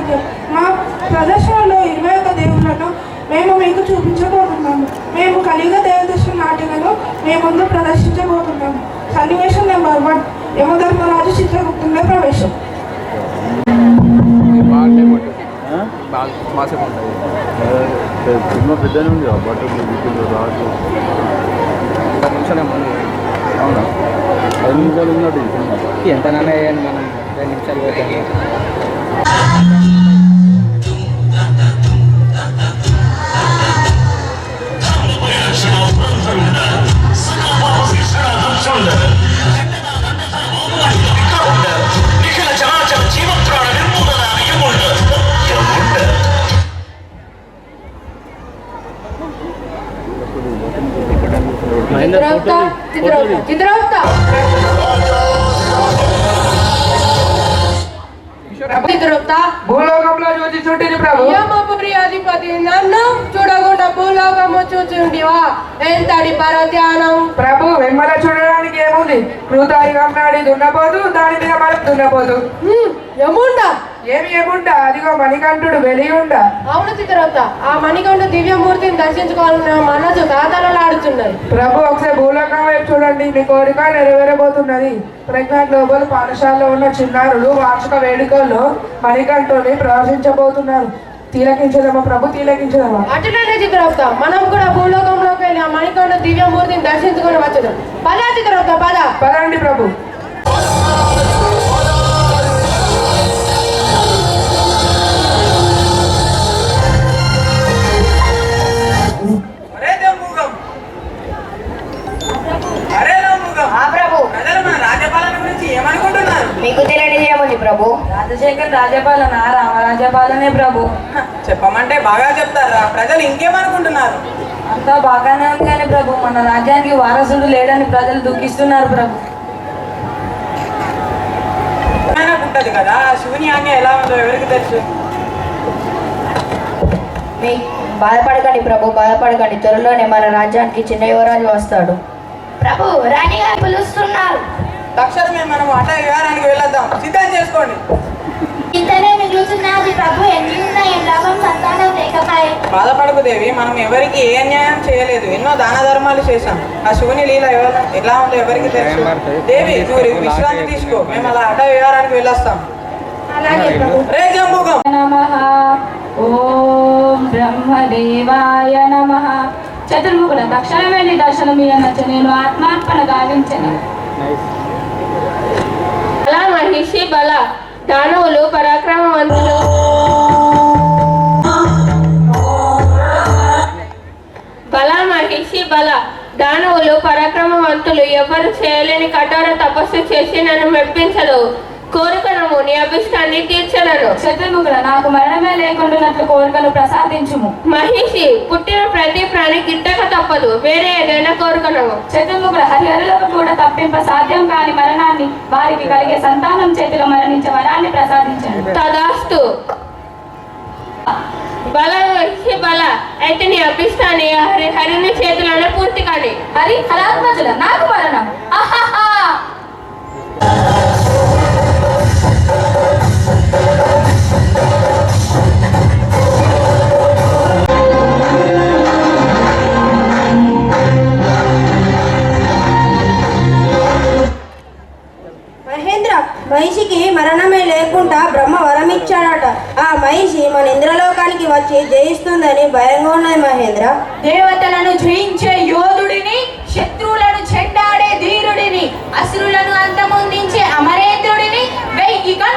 అసాధ్యం మా ప్రదర్శనలో ఇరవై ఒక్క దేవుళ్ళను మేము మీకు చూపించబోతున్నాము. మేము కలియుగ దేవదర్శన నాటికను మీ ముందు ప్రదర్శించబోతున్నాము. సన్నివేశం నెంబర్ వన్ యమధర్మరాజు చిత్రగుప్తంలో ప్రవేశం. సినిమా పెద్దనే ఉంది రాజు. నిమిషాలు అవునా? నిమిషాలు ఉన్నట్టు మనం? రెండు నిమిషాలు Thank you. భూలోకము చూచుండివా ఎంతటి పరధ్యానం? ప్రభు వెమ్మల చూడడానికి ఏముంది? కృతాయుగం నాడి దున్నపోతు దాని మీద మనం దున్నపోతు. హ్మ్, యముండ. ఏమి ఏముంటా అదిగో మణికంఠుడు వెలియుండ. అవును చిత్రగుప్త ఆ మణికంఠ దివ్యమూర్తిని దర్శించుకోవాలన్న మనసు తాతలలాడుతున్నది ప్రభు ఒకసారి భూలోకం వైపు చూడండి. మీ కోరిక నెరవేరబోతున్నది. ప్రెగ్నెంట్ లోపల పాఠశాలలో ఉన్న చిన్నారులు వార్షిక వేడుకల్లో మణికంఠుని ప్రదర్శించబోతున్నారు తిలకించదమా ప్రభు తిలకించదమా అటులనే చిత్రగుప్త మనం కూడా భూలోకంలోకి వెళ్ళి. ఆ మణికంఠ దివ్యమూర్తిని దర్శించుకొని వచ్చేదాం పద చిత్రగుప్త పద. పదండి ప్రభు. మీకు తెలియజేయముంది ప్రభు? రాజశేఖర్ రాజ్యపాలన రామరాజ్యపాలనే ప్రభు. చెప్పమంటే బాగా చెప్తారా? ప్రజలు ఇంకేమనుకుంటున్నారు? అంతా బాగానే ఉంది కానీ ప్రభు మన రాజ్యానికి వారసుడు లేడని ప్రజలు దుఃఖిస్తున్నారు ప్రభు. పుట్టదు కదా? శివుని ఆజ్ఞ ఎలా ఉందో ఎవరికి తెలుసు? మీ బాధపడకండి ప్రభు బాధపడకండి. త్వరలోనే మన రాజ్యానికి చిన్న యువరాజు వస్తాడు. ప్రభు రాణిగా పిలుస్తున్నారు. తక్షణమే మనం అట విహారానికి వెళ్ళొద్దాం. సిద్ధం చేసుకోండి. ఇంతనే మిగులుతున్నది ప్రభు. ఎన్ని ఉన్నాయి లాభం సంతానం లేకపాయే. బాధపడకు దేవి. మనం ఎవరికి ఏ అన్యాయం చేయలేదు. ఎన్నో దాన ధర్మాలు చేశాం. ఆ శివుని లీల ఎలా ఉందో ఎవరికి తెలుసు? దేవి నువ్వు విశ్రాంతి తీసుకో. మేము అలా అట విహారానికి వెళ్ళొస్తాం. రే జంబుగం. నమ. ఓం బ్రహ్మదేవాయ నమ. చతుర్ముఖుల దక్షిణ వెళ్ళి దర్శనం ఇయ్యనచ్చు నేను ఆత్మార్పణ గావించను. బల మహిషి బల. దానవులు పరాక్రమవంతులు. బల మహిషి బల. దానవులు పరాక్రమవంతులు ఎవరు చేయలేని కఠోర తపస్సు చేసి నన్ను మెప్పించదు. కోరికను నీ అభిష్టాన్ని తీర్చలను చతుర్ముఖుల నాకు మరణమే లేకుండానట్లు కోరికను ప్రసాదించుము. మహిషి పుట్టిన ప్రతి ప్రాణి గిట్టక తప్పదు వేరే ఏదైనా కోరుకను. చతుర్ముఖుల హరిహరులకు కూడా తప్పింప సాధ్యం కాని మరణాన్ని వారికి కలిగే సంతానం చేతిలో మరణించే వరాన్ని ప్రసాదించండి. తదాస్తు. బల బల అయితే నీ అభిష్టాన్ని హరి హరిని చేతులను పూర్తి కానీ. హరి హరాత్మజుల నాకు మరణం. ఆహాహా!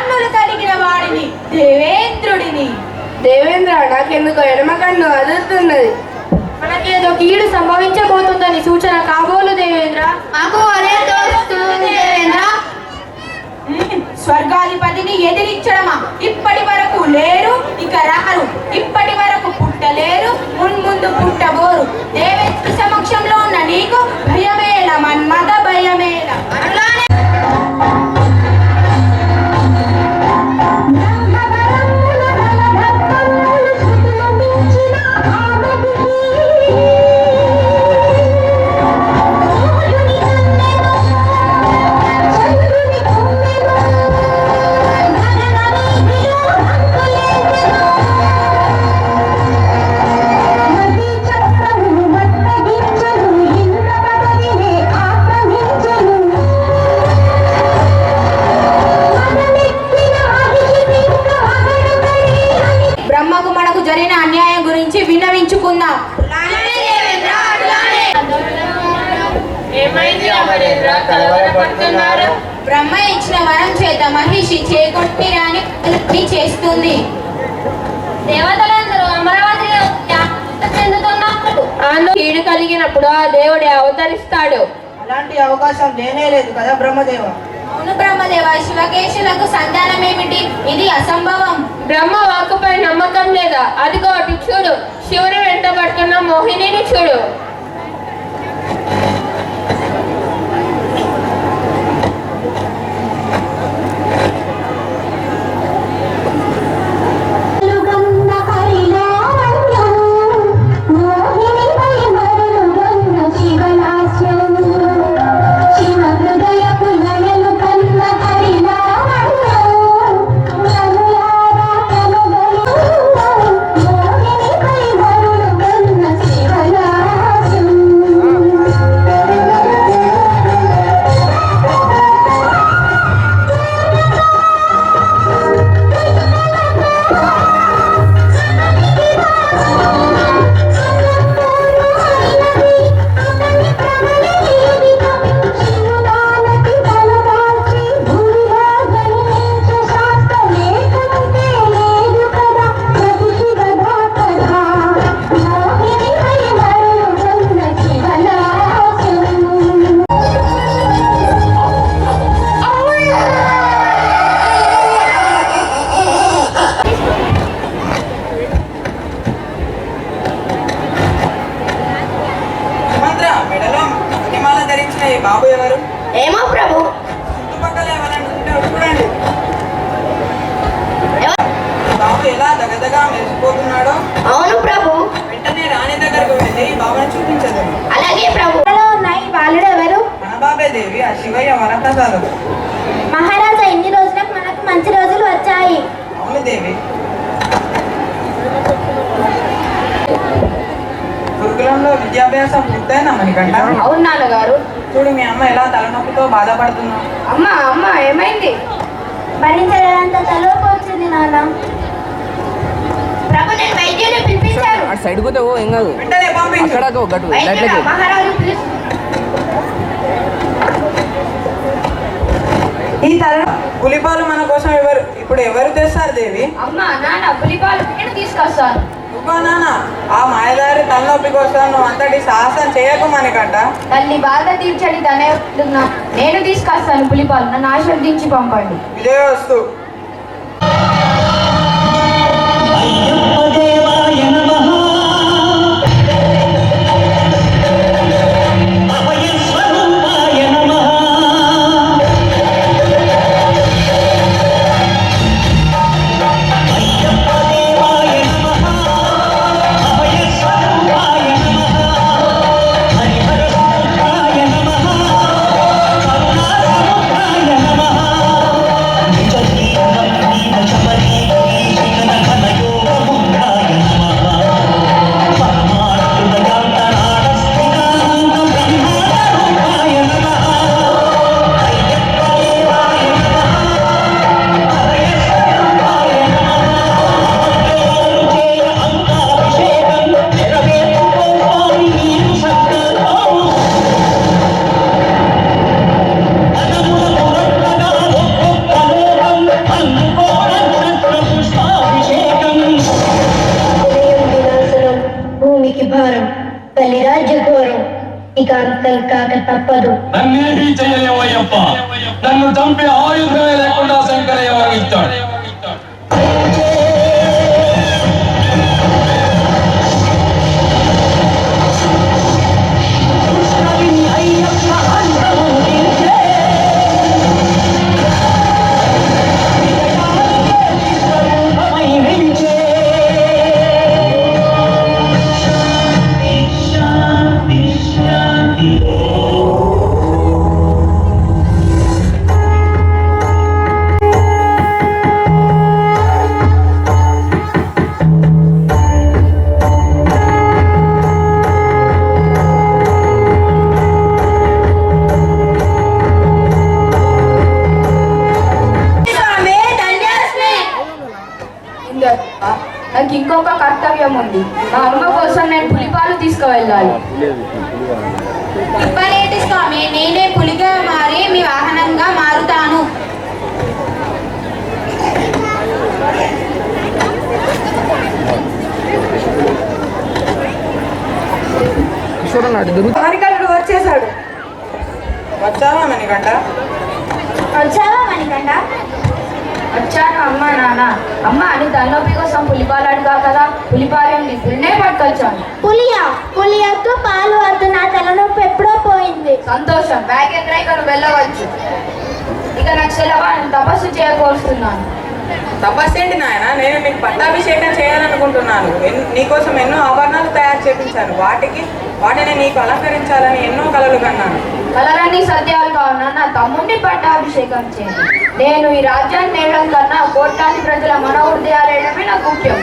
కన్నులు కలిగిన వాడిని దేవేంద్రుడిని. దేవేంద్ర నాకెందుకో ఎడమ కన్ను అదురుతున్నది. మనకేదో కీడు సంభవించబోతుందని సూచన కాబోలు దేవేంద్ర. మాకు అదే తోస్తుంది దేవేంద్ర. స్వర్గాధిపతిని ఎదిరించడమా? ఇప్పటి వరకు లేరు ఇక రారు. ఇప్పటి వరకు పుట్టలేరు మున్ముందు పుట్టబోరు. దేవేంద్ర సమక్షంలో ఉన్న నీకు భయమేల మన్మద భయమేల. విన్నవించుకుందాం. బ్రహ్మ ఇచ్చిన వరం చేత మహిషి చేకొట్టిరాని చేస్తుంది. దేవతలందరూ అమరావతిలో చెందుతున్నప్పుడు కీడు కలిగినప్పుడు ఆ దేవుడే అవతరిస్తాడు. అలాంటి అవకాశం లేనే లేదు కదా బ్రహ్మదేవ. అవును బ్రహ్మదేవ శివకేశులకు సంతానమేమిటి ఇది అసంభవం. బ్రహ్మ వాక్కుపై నమ్మకం లేదా? అదిగో అటు చూడు. శివుని వెంటబడుతున్న మోహినిని చూడు. శివయ్య వరప్రసాదం మహారాజా ఇన్ని రోజులకు మనకు మంచి రోజులు వచ్చాయి. అవును దేవి. గురుకులంలో విద్యాభ్యాసం పూర్తయిందా మణికంఠ? అవును నాన్నగారు. చూడు మీ అమ్మ ఎలా తలనొప్పితో బాధపడుతున్నా అమ్మ అమ్మ ఏమైంది? భరించలేనంత తలపు వచ్చింది నాన్న. ప్రభు నేను వైద్యుని పిలిపించాను. అటు సైడ్ పోతే ఓ ఏం కాదు. వెంటనే పంపించు. అక్కడ గట్టు లైట్లకి. మహారాజు పిలుస్తు ఈ తల పులిపాలు మన కోసం ఎవరు ఇప్పుడు ఎవరు తెస్తారు దేవి? అమ్మ నాన్న పులిపాలు నేను తీసుకొస్తాను నువ్వా నాన్న ఆ మాయదారి తలనొప్పి కోసం నువ్వు అంతటి సాహసం చేయకు మనకంట తల్లి బాధ తీర్చడి తనే. నేను తీసుకొస్తాను పులిపాలు నన్ను ఆశీర్వదించి పంపండి. ఇదే వస్తూ పులిగా ఇప్పలేటి స్వామి నేనే పులిగా మారి మీ వాహనంగా మారుతాను. మణికంఠుడు వచ్చేసాడు వచ్చావా మణికంట వచ్చావా మణికంట వచ్చాను అమ్మ నాన్న. అమ్మ అని తలనొప్పి కోసం పులిపాలు అడిగా కదా? పులిపాలు ఉంది పులినే పట్టుకొచ్చాను. పులియా పులియకు పాలు వద్దు నా తలనొప్పి ఎప్పుడో పోయింది. సంతోషం. బ్యాగ్ ఎక్కడ ఇక్కడ వెళ్ళవచ్చు? ఇక నాకు సెలవా నేను తపస్సు చేయకోరుస్తున్నాను. తపస్సేంటి నాయన? నేను నీకు పట్టాభిషేకం చేయాలనుకుంటున్నాను. నీకోసం ఎన్నో ఆభరణాలు తయారు చేపించాను. వాటికి వాటిని నీకు అలంకరించాలని ఎన్నో కలలు కన్నాను. కలలన్నీ సత్యాలు కావున నా తమ్ముడిని పట్టాభిషేకం చేయండి నేను ఈ రాజ్యాన్ని నేయడం కన్నా కోట్లాది ప్రజల మనోహృదయాలేయడమే నాకు ముఖ్యం.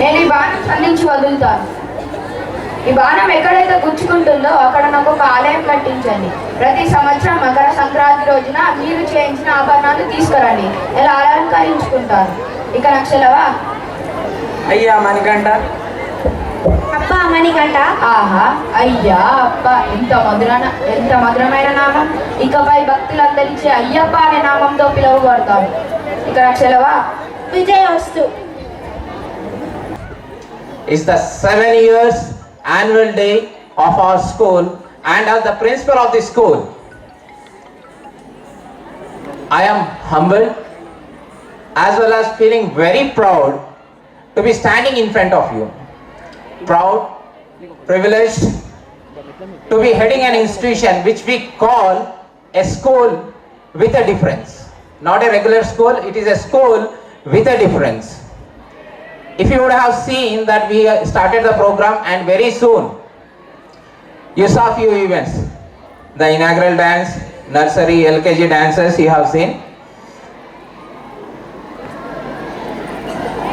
నేను ఈ బాణం సంధించి వదులుతాను. ఈ బాణం ఎక్కడైతే గుచ్చుకుంటుందో అక్కడ నాకు ఒక ఆలయం కట్టించండి. ప్రతి సంవత్సరం మకర సంక్రాంతి రోజున మీరు చేయించిన ఆభరణాలు తీసుకురండి. ఇలా అలంకరించుకుంటాను ఇక నాకు సెలవా అయ్యా మణికంఠ. అప్పా మణికంట ఆహా అయ్యా అప్ప. ఎంత మధురన ఎంత మధురమైన నామం. ఇకపై భక్తులందరిచే అయ్యప్ప అనే నామంతో పిలువబడతాను ఇక నాకు సెలవా విజయవస్తు. Is the seven years annual day of our school and as the principal of the school i am humbled as well as feeling very proud to be standing in front of you. Proud privileged to be heading an institution which we call a school with a difference. Not a regular school it is a school with a difference if you would have seen that we started the program and very soon you saw few events. The inaugural dance nursery lkg dances you have seen.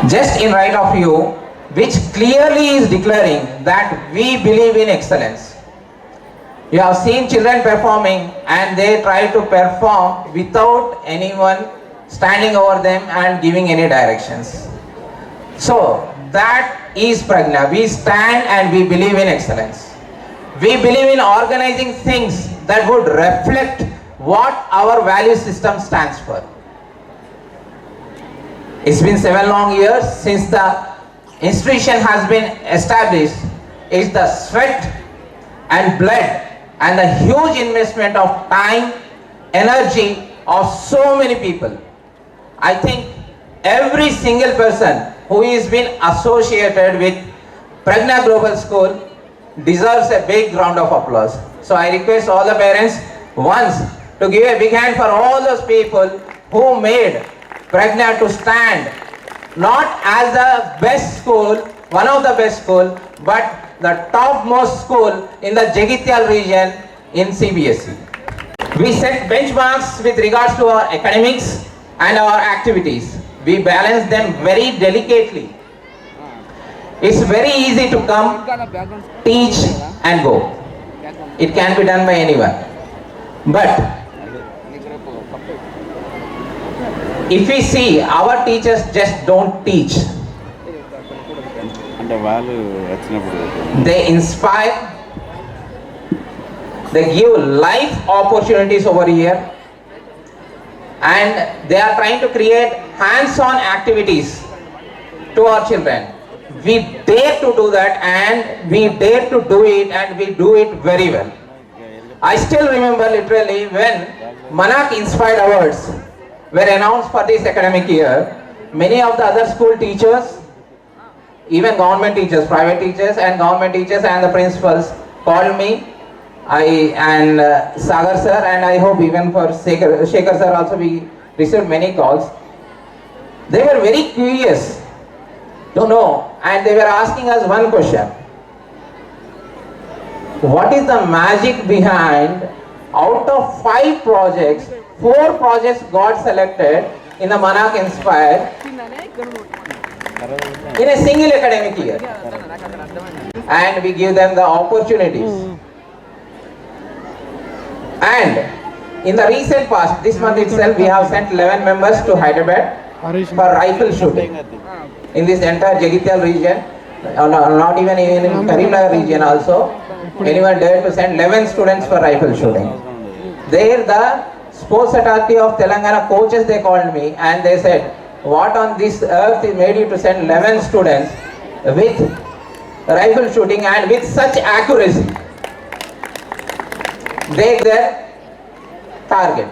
Just in right of you which clearly is declaring that we believe in excellence. You have seen children performing and they try to perform without anyone standing over them and giving any directions so that is Pragna. We stand and we believe in excellence. We believe in organizing things that would reflect what our value system stands for. It's been seven long years since the institution has been established. It's the sweat and blood and the huge investment of time, energy of so many people. I think every single person who is been associated with Pragna Global School deserves a big round of applause. So I request all the parents once to give a big hand for all those people who made Pragna to stand not as the best school, one of the best school, but the topmost school in the Jagitial region in CBSE. We set benchmarks with regards to our academics and our activities. We balance them very delicately. It's very easy to come, teach, and go. It can be done by anyone. But if we see our teachers just don't teach, they inspire, they give life opportunities over here and they are trying to create hands-on activities to our children. We dare to do that and we dare to do it and we do it very well. I still remember literally when Manak Inspired Awards were announced for this academic year, many of the other school teachers even government teachers, private teachers and government teachers and the principals called me. I and uh, Sagar sir and I hope even for Shekhar, Shekhar sir also we received many calls. They were very curious to know and they were asking us one question. What is the magic behind out of five projects, four projects got selected in the Manak Inspire in a single academic year and we give them the opportunities and in the recent past this month itself we have sent 11 members to hyderabad for rifle shooting in this entire Jagityal region, uh, not even even in Karimnagar region also. Anyone dared to send 11 students for rifle shooting. There the sports authority of Telangana coaches they called me and they said, what on this earth made you to send 11 students with rifle shooting and with such accuracy? They their target.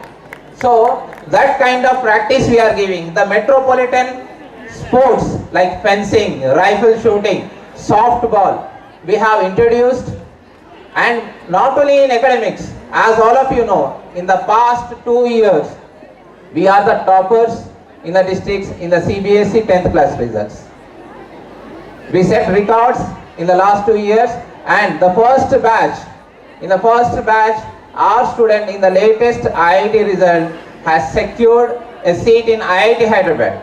So that kind of practice we are giving. The metropolitan sports like fencing, rifle shooting, softball, we have introduced and not only in academics, as all of you know, in the past two years, we are the toppers in the districts in the CBSE 10th class results. We set records in the last two years and the first batch, in the first batch, our student in the latest IIT result has secured a seat in IIT Hyderabad.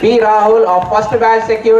P. Rahul of first batch secured